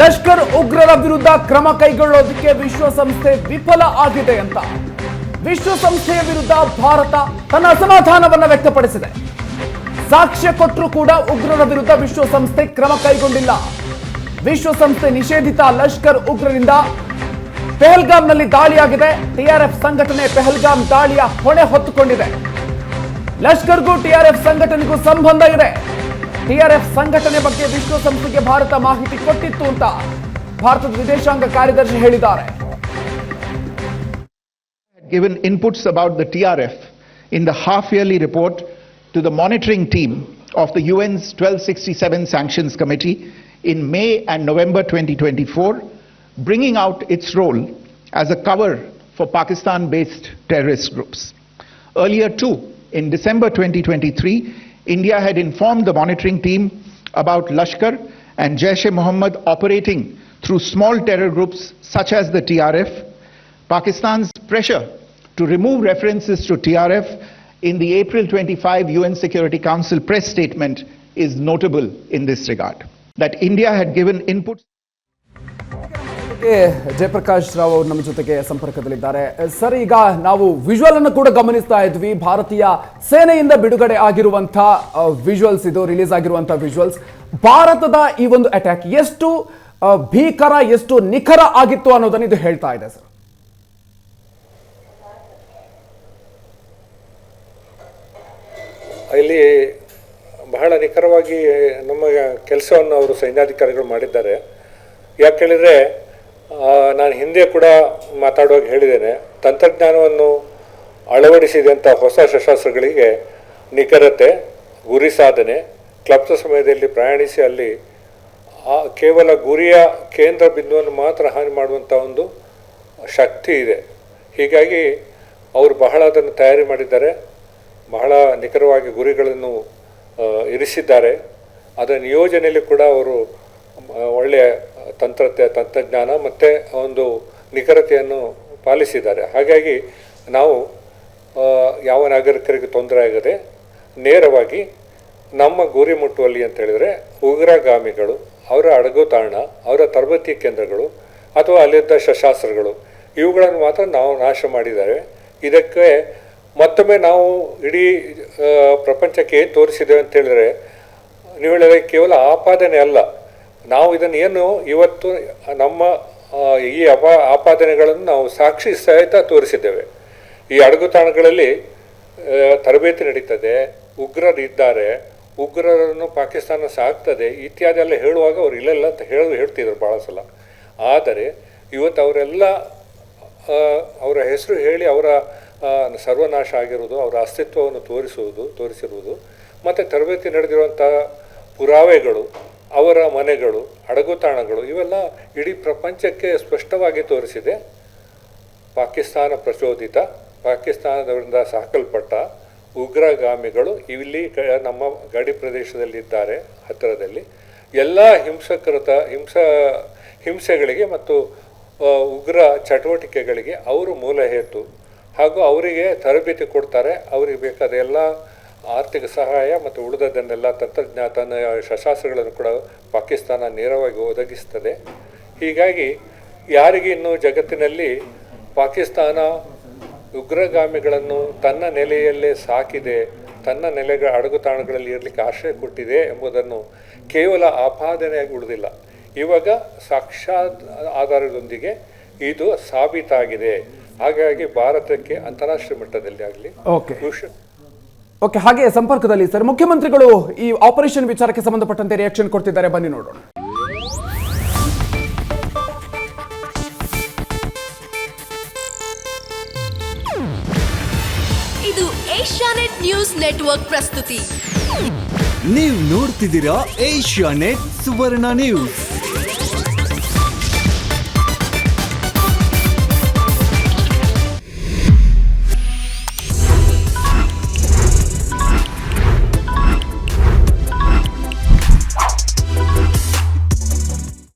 ಲಷ್ಕರ್ ಉಗ್ರರ ವಿರುದ್ಧ ಕ್ರಮ ಕೈಗೊಳ್ಳೋದಕ್ಕೆ ವಿಶ್ವಸಂಸ್ಥೆ ವಿಫಲ ಆಗಿದೆ ಅಂತ. ವಿಶ್ವಸಂಸ್ಥೆಯ ವಿರುದ್ಧ ಭಾರತ ತನ್ನ ಅಸಮಾಧಾನವನ್ನು ವ್ಯಕ್ತಪಡಿಸಿದೆ. ಸಾಕ್ಷ್ಯ ಕೊಟ್ಟರೂ ಕೂಡ ಉಗ್ರರ ವಿರುದ್ಧ ವಿಶ್ವಸಂಸ್ಥೆ ಕ್ರಮ ಕೈಗೊಂಡಿಲ್ಲ. ವಿಶ್ವಸಂಸ್ಥೆ ನಿಷೇಧಿತ ಲಷ್ಕರ್ ಉಗ್ರರಿಂದ ಪೆಹಲ್ಗಾಮ್ನಲ್ಲಿ ದಾಳಿಯಾಗಿದೆ. ಟಿಆರ್ಎಫ್ ಸಂಘಟನೆ ಪೆಹಲ್ಗಾಮ್ ದಾಳಿಯ ಹೊಣೆ ಹೊತ್ತುಕೊಂಡಿದೆ. ಲಷ್ಕರ್ಗೂ ಟಿಆರ್ಎಫ್ ಸಂಘಟನೆಗೂ ಸಂಬಂಧ ಇದೆ. ಟಿಆರ್ಎಫ್ ಸಂಘಟನೆ ಬಗ್ಗೆ ವಿಶ್ವಸಂಸ್ಥೆಗೆ ಭಾರತ ಮಾಹಿತಿ ಕೊಟ್ಟಿತ್ತು ಅಂತ ಭಾರತದ ವಿದೇಶಾಂಗ ಕಾರ್ಯದರ್ಶಿ ಹೇಳಿದ್ದಾರೆ given inputs about the TRF in the half-yearly report to the monitoring team of the UN's 1267 Sanctions Committee in May and November 2024, bringing out its role as a cover for Pakistan-based terrorist groups. Earlier too, in December 2023, India had informed the monitoring team about Lashkar and Jaish-e-Mohammed operating through small terror groups such as the TRF Pakistan's pressure to remove references to TRF in the April 25 UN Security Council press statement is notable in this regard. That India had given input. ಜೊತೆಗೆ ಜಯಪ್ರಕಾಶ್ ರಾವ್ ಅವರು ನಮ್ಮ ಜೊತೆಗೆ ಸಂಪರ್ಕದಲ್ಲಿದ್ದಾರೆ. Sir, ಈಗ ನಾವು visual ಅನ್ನು ಕೂಡ ಗಮನಿಸ್ತಾ ಇದ್ವಿ. ಭಾರತೀಯ ಸೇನೆಯಿಂದ ಬಿಡುಗಡೆ ಆಗಿರುವಂತಹ ವಿಜುವಲ್ಸ್ ಇದು ರಿಲೀಸ್ ಆಗಿರುವಂತಹ ವಿಜುವಲ್ಸ್ ಭಾರತದ ಈ ಒಂದು ಅಟ್ಯಾಕ್ ಎಷ್ಟು ಭೀಕರ, ಎಷ್ಟು ನಿಖರ ಆಗಿತ್ತು ಅನ್ನೋದನ್ನ ಇದು ಹೇಳ್ತಾ ಇದೆ, ಸರ್. ಇಲ್ಲಿ ಬಹಳ ನಿಖರವಾಗಿ ನಮ್ಮ ಕೆಲಸವನ್ನು ಅವರು ಸೈನ್ಯಾಧಿಕಾರಿಗಳು ಮಾಡಿದ್ದಾರೆ. ಯಾಕೆ ಹೇಳಿದರೆ ನಾನು ಹಿಂದೆ ಕೂಡ ಮಾತಾಡುವಾಗ ಹೇಳಿದ್ದೇನೆ, ತಂತ್ರಜ್ಞಾನವನ್ನು ಅಳವಡಿಸಿದಂಥ ಹೊಸ ಶಸ್ತ್ರಾಸ್ತ್ರಗಳಿಗೆ ನಿಖರತೆ, ಗುರಿ ಸಾಧನೆ ಕ್ಲಬ್ಸ ಸಮಯದಲ್ಲಿ ಪ್ರಯಾಣಿಸಿ ಅಲ್ಲಿ, ಆ, ಕೇವಲ ಗುರಿಯ ಕೇಂದ್ರ ಬಿಂದುವನ್ನು ಮಾತ್ರ ಹಾನಿ ಮಾಡುವಂಥ ಒಂದು ಶಕ್ತಿ ಇದೆ. ಹೀಗಾಗಿ ಅವರು ಬಹಳ ಅದನ್ನು ತಯಾರಿ ಮಾಡಿದ್ದಾರೆ, ಬಹಳ ನಿಖರವಾಗಿ ಗುರಿಗಳನ್ನು ಇರಿಸಿದ್ದಾರೆ. ಅದರ ನಿಯೋಜನೆಯಲ್ಲಿ ಕೂಡ ಅವರು ಒಳ್ಳೆಯ ತಂತ್ರತೆ, ತಂತ್ರಜ್ಞಾನ ಮತ್ತು ಒಂದು ನಿಖರತೆಯನ್ನು ಪಾಲಿಸಿದ್ದಾರೆ. ಹಾಗಾಗಿ ನಾವು ಯಾವ ನಾಗರಿಕರಿಗೆ ತೊಂದರೆ ಆಗದೆ ನೇರವಾಗಿ ನಮ್ಮ ಗುರಿ ಮುಟ್ಟುವಲ್ಲಿ ಅಂತ ಹೇಳಿದರೆ ಉಗ್ರಗಾಮಿಗಳು, ಅವರ ಅಡಗುತಾಣ ಅವರ ತರಬೇತಿ ಕೇಂದ್ರಗಳು ಅಥವಾ ಅಲ್ಲಿದ್ದ ಶಸ್ತ್ರಾಸ್ತ್ರಗಳು ಇವುಗಳನ್ನು ಮಾತ್ರ ನಾವು ನಾಶ ಮಾಡಿದ್ದಾರೆ. ಇದಕ್ಕೆ ಮತ್ತೊಮ್ಮೆ ನಾವು ಇಡೀ ಪ್ರಪಂಚಕ್ಕೆ ಏನು ತೋರಿಸಿದ್ದೇವೆ ಅಂತ ಹೇಳಿದರೆ, ನೀವು ಹೇಳಿದ್ರೆ ಕೇವಲ ಆಪಾದನೆ ಅಲ್ಲ. ನಾವು ಇದನ್ನು ಏನು ಇವತ್ತು ನಮ್ಮ ಈ ಅಪ, ಆಪಾದನೆಗಳನ್ನು ನಾವು ಸಾಕ್ಷಿ ಸಹಿತ ತೋರಿಸಿದ್ದೇವೆ. ಈ ಅಡಗುತಾಣಗಳಲ್ಲಿ ತಾಣಗಳಲ್ಲಿ ತರಬೇತಿ ನಡೀತದೆ ಉಗ್ರರಿದ್ದಾರೆ ಉಗ್ರರನ್ನು ಪಾಕಿಸ್ತಾನ ಸಾಕ್ತದೆ, ಇತ್ಯಾದಿ ಎಲ್ಲ ಹೇಳುವಾಗ ಅವ್ರು ಇಲ್ಲೆಲ್ಲ ಅಂತ ಹೇಳಿ ಹೇಳ್ತಿದ್ರು ಭಾಳ ಸಲ. ಆದರೆ, ಇವತ್ತು ಅವರೆಲ್ಲ ಅವರ ಹೆಸರು ಹೇಳಿ ಅವರ ಸರ್ವನಾಶ ಆಗಿರುವುದು ಅವರ ಅಸ್ತಿತ್ವವನ್ನು ತೋರಿಸುವುದು, ತೋರಿಸಿರುವುದು, ಮತ್ತು ತರಬೇತಿ ನಡೆದಿರುವಂಥ ಪುರಾವೆಗಳು ಅವರ ಮನೆಗಳು ಅಡಗುತಾಣಗಳು ಇವೆಲ್ಲ ಇಡೀ ಪ್ರಪಂಚಕ್ಕೆ ಸ್ಪಷ್ಟವಾಗಿ ತೋರಿಸಿದೆ. ಪಾಕಿಸ್ತಾನ ಪ್ರಚೋದಿತ ಪಾಕಿಸ್ತಾನದವರಿಂದ ಸಾಕಲ್ಪಟ್ಟ ಉಗ್ರಗಾಮಿಗಳು ಇಲ್ಲಿ ನಮ್ಮ ಗಡಿ ಪ್ರದೇಶದಲ್ಲಿದ್ದಾರೆ, ಹತ್ತಿರದಲ್ಲಿ. ಎಲ್ಲ ಹಿಂಸಕೃತ, ಹಿಂಸ, ಹಿಂಸೆಗಳಿಗೆ ಮತ್ತು ಉಗ್ರ ಚಟುವಟಿಕೆಗಳಿಗೆ ಅವರು ಮೂಲ ಹೇತು. ಹಾಗೂ ಅವರಿಗೆ ತರಬೇತಿ ಕೊಡ್ತಾರೆ, ಅವರಿಗೆ ಬೇಕಾದ ಎಲ್ಲ ಆರ್ಥಿಕ ಸಹಾಯ ಮತ್ತು ಉಳಿದದನ್ನೆಲ್ಲ ತಂತ್ರಜ್ಞಾನ ತನ್ನ ಶಸ್ತ್ರಾಸ್ತ್ರಗಳನ್ನು ಕೂಡ ಪಾಕಿಸ್ತಾನ ನೇರವಾಗಿ ಒದಗಿಸ್ತದೆ. ಹೀಗಾಗಿ ಯಾರಿಗೆ ಇನ್ನೂ ಜಗತ್ತಿನಲ್ಲಿ ಪಾಕಿಸ್ತಾನ ಉಗ್ರಗಾಮಿಗಳನ್ನು ತನ್ನ ನೆಲೆಯಲ್ಲೇ ಸಾಕಿದೆ ತನ್ನ ನೆಲೆಗಳ ಅಡಗುತಾಣಗಳಲ್ಲಿ ಇರಲಿಕ್ಕೆ ಆಶ್ರಯ ಕೊಟ್ಟಿದೆ ಎಂಬುದನ್ನು ಕೇವಲ ಆಪಾದನೆಯಾಗಿ ಉಳಿದಿಲ್ಲ. ಇವಾಗ ಸಾಕ್ಷಾತ್ ಆಧಾರದೊಂದಿಗೆ ಇದು ಸಾಬೀತಾಗಿದೆ. ಹಾಗಾಗಿ ಭಾರತಕ್ಕೆ ಅಂತಾರಾಷ್ಟ್ರೀಯ ಮಟ್ಟದಲ್ಲಿ ಆಗಲಿ ಓಕೆ ಓಕೆ ಹಾಗೆ ಸಂಪರ್ಕದಲ್ಲಿ ಸರ್ ಮುಖ್ಯಮಂತ್ರಿಗಳು ಈ ಆಪರೇಷನ್ ವಿಚಾರಕ್ಕೆ ಸಂಬಂಧಪಟ್ಟಂತೆ ರಿಯಾಕ್ಷನ್ ಕೊಡ್ತಿದ್ದಾರೆ. ಬನ್ನಿ ನೋಡೋಣ. ಇದು ಏಷ್ಯಾನೆಟ್ ನ್ಯೂಸ್ ನೆಟ್ವರ್ಕ್ ಪ್ರಸ್ತುತಿ. ನೀವು ನೋಡ್ತಿದ್ದೀರಾ ಏಷ್ಯಾ ನೆಟ್ ಸುವರ್ಣ ನ್ಯೂಸ್.